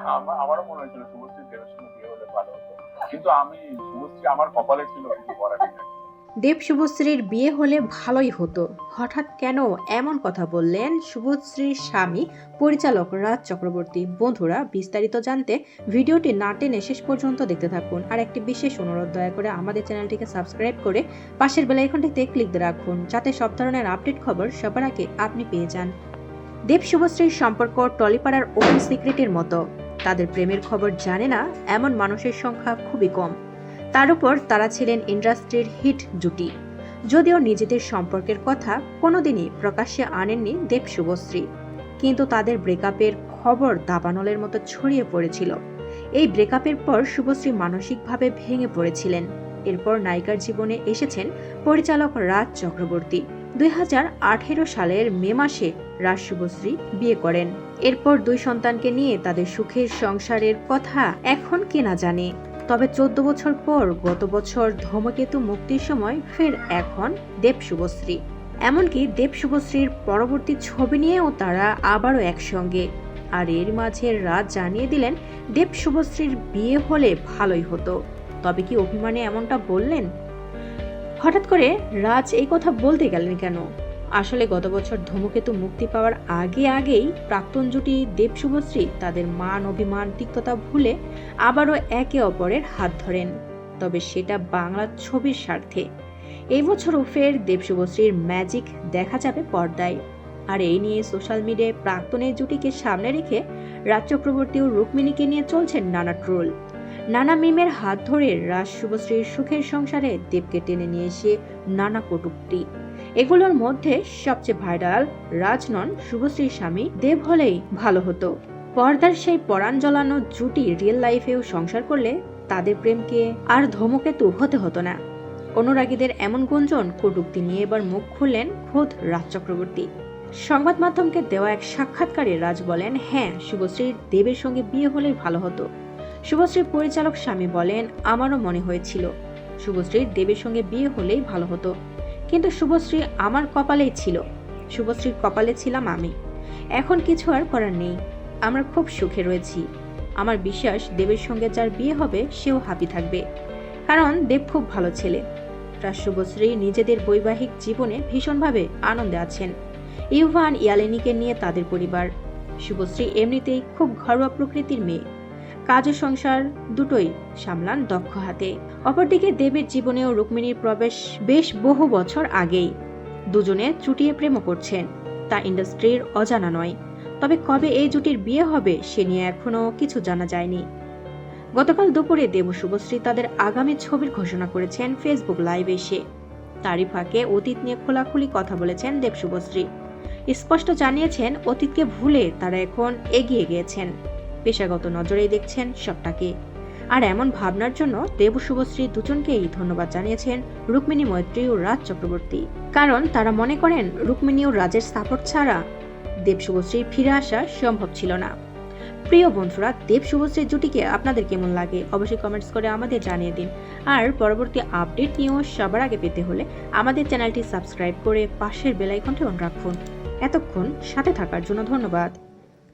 হ্যাঁ আমার- আমারও মনে হয়েছিল দেবের সঙ্গে বিয়ে হলে ভালো হতো। কিন্তু আমি শুভশ্রী আমার কপালে ছিল, কিছু করার দেব শুভশ্রীর বিয়ে হলে ভালোই হতো। হঠাৎ কেন এমন কথা বললেন শুভশ্রীর স্বামী, পরিচালক রাজ চক্রবর্তী। বন্ধুরা, বিস্তারিত জানতে ভিডিওটি না টেনে শেষ পর্যন্ত দেখতে থাকুন। আর একটি বিশেষ অনুরোধ, দয়া করে আমাদের চ্যানেলটিকে সাবস্ক্রাইব করে পাশের বেলাইকনটিতে ক্লিক দিয়ে রাখুন, যাতে সব ধরনের আপডেট খবর সবার আগে আপনি পেয়ে যান। দেব শুভশ্রীর সম্পর্ক টলিপাড়ার ওপেন সিক্রেটের মতো। তাদের প্রেমের খবর জানে না, এমন মানুষের সংখ্যা খুবই কম। তার উপর তারা ছিলেন ইন্ডাস্ট্রির হিট জুটি। যদিও নিজেদের সম্পর্কের কথা কোনোদিনই প্রকাশ্যে আনেননি দেব শুভশ্রী কিন্তু তাদের ব্রেকআপের খবর দাবানলের মতো ছড়িয়ে পড়েছিল। এই ব্রেকআপের পর শুভশ্রী মানসিকভাবে ভেঙে পড়েছিলেন। এরপর নায়িকার জীবনে এসেছেন পরিচালক রাজ চক্রবর্তী। দুই হাজার আঠেরো সালের মে মাসে রাজ শুভশ্রী বিয়ে করেন। এরপর দুই সন্তানকে নিয়ে তাদের সুখের সংসারের কথা এখন কে না জানে। তবে চোদ্দ বছর পর গত বছর ধূমকেতু মুক্তির সময় ফের এখন দেব শুভশ্রী এমনকি দেব শুভশ্রীর পরবর্তী ছবি নিয়েও তারা আবারও একসঙ্গে। আর এর মাঝে রাজ জানিয়ে দিলেন দেব শুভশ্রীর বিয়ে হলে ভালোই হতো। তবে কি অভিমানে এমনটা বললেন? হঠাৎ করে রাজ এই কথা বলতে গেলেন কেন? আসলে গত বছর ধূমকেতু মুক্তি পাওয়ার আগে আগেই প্রাক্তন জুটি দেব শুভশ্রী তাদের মান অভিমান তিক্ততা ভুলে আবারও একে অপরের হাত ধরেন। তবে সেটা বাংলা ছবির স্বার্থে। এই বছরও ফের দেব শুভশ্রীর ম্যাজিক দেখা যাবে পর্দায়। আর এই নিয়ে সোশ্যাল মিডিয়ায় প্রাক্তনের জুটিকে সামনে রেখে রাজ চক্রবর্তী ও রুক্মিণীকে নিয়ে চলছে নানা ট্রোল। নানা মিমের হাত ধরে রাজ শুভশ্রীর সুখের সংসারে দেবকে টেনে নিয়ে এসে নানা কটূক্তি। এগুলোর মধ্যে সবচেয়ে ভাইরাল রাজ নন শুভশ্রীর স্বামী দেব হলেই ভালো হতো। পর্দার সেই পরাণ জ্বলানো জুটি রিয়েল লাইফেও সংসার করলে তাদের প্রেমকে আর ধমকেতু হতে হতো না। অনুরাগীদের এমন গুঞ্জন কটুক্তি নিয়ে এবার মুখ খুললেন খোদ রাজ চক্রবর্তী। সংবাদ মাধ্যমকে দেওয়া এক সাক্ষাৎকারে রাজ বলেন হ্যাঁ শুভশ্রীর দেবের সঙ্গে বিয়ে হলেই ভালো হতো। শুভশ্রীর পরিচালক স্বামী বলেন, আমারও মনে হয়েছিল। শুভশ্রীর দেবের সঙ্গে বিয়ে হলেই ভালো হতো। কিন্তু শুভশ্রী আমার কপালেই ছিল। শুভশ্রীর কপালে ছিলাম আমি। এখন কিছু আর করার নেই। আমরা খুব সুখে রয়েছি। আমার বিশ্বাস, দেবের সঙ্গে যার বিয়ে হবে, সেও হাপি থাকবে। কারণ দেব খুব ভালো ছেলে। রাজ শুভশ্রী নিজেদের বৈবাহিক জীবনে ভীষণভাবে আনন্দে আছেন। ইউভান ইয়ালেনিকে নিয়ে তাদের পরিবার। শুভশ্রী এমনিতেই খুব ঘরোয়া প্রকৃতির মেয়ে। কাজ সংসার দুটোই সামলান দক্ষ হাতে। অপরদিকে দেবের জীবনেও রুক্মিণীর প্রবেশ বেশ বহু বছর আগেই। দুজনে চুটিয়ে প্রেমও করছেন, তা ইন্ডাস্ট্রির অজানা নয়। তবে কবে এই জুটির বিয়ে হবে সে নিয়ে এখনও কিছু জানা যায়নি। গতকাল দুপুরে দেব শুভশ্রী তাদের আগামী ছবির ঘোষণা করেছেন ফেসবুক লাইভ এসে। তারই ফাঁকে অতীত নিয়ে খোলাখুলি কথা বলেছেন দেব শুভশ্রী। স্পষ্ট জানিয়েছেন, অতীতকে ভুলে তারা এখন এগিয়ে গিয়েছেন। পেশাগত নজরেই দেখছেন সবটাকে। আর এমন ভাবনার জন্য দেব শুভশ্রী দুজনকেই ধন্যবাদ জানিয়েছেন রুক্মিণী মৈত্রী ও রাজ চক্রবর্তী। কারণ তারা মনে করেন রুক্মিণী ও রাজের সাপোর্ট ছাড়া দেব শুভশ্রীর ফিরে আসা সম্ভব ছিল না। প্রিয় বন্ধুরা, দেব শুভশ্রীর জুটিকে আপনাদের কেমন লাগে? অবশ্যই কমেন্টস করে আমাদের জানিয়ে দিন। আর পরবর্তী আপডেট নিয়েও সবার আগে পেতে হলে আমাদের চ্যানেলটি সাবস্ক্রাইব করে পাশের বেলাইকনটি অন রাখুন। এতক্ষণ সাথে থাকার জন্য ধন্যবাদ।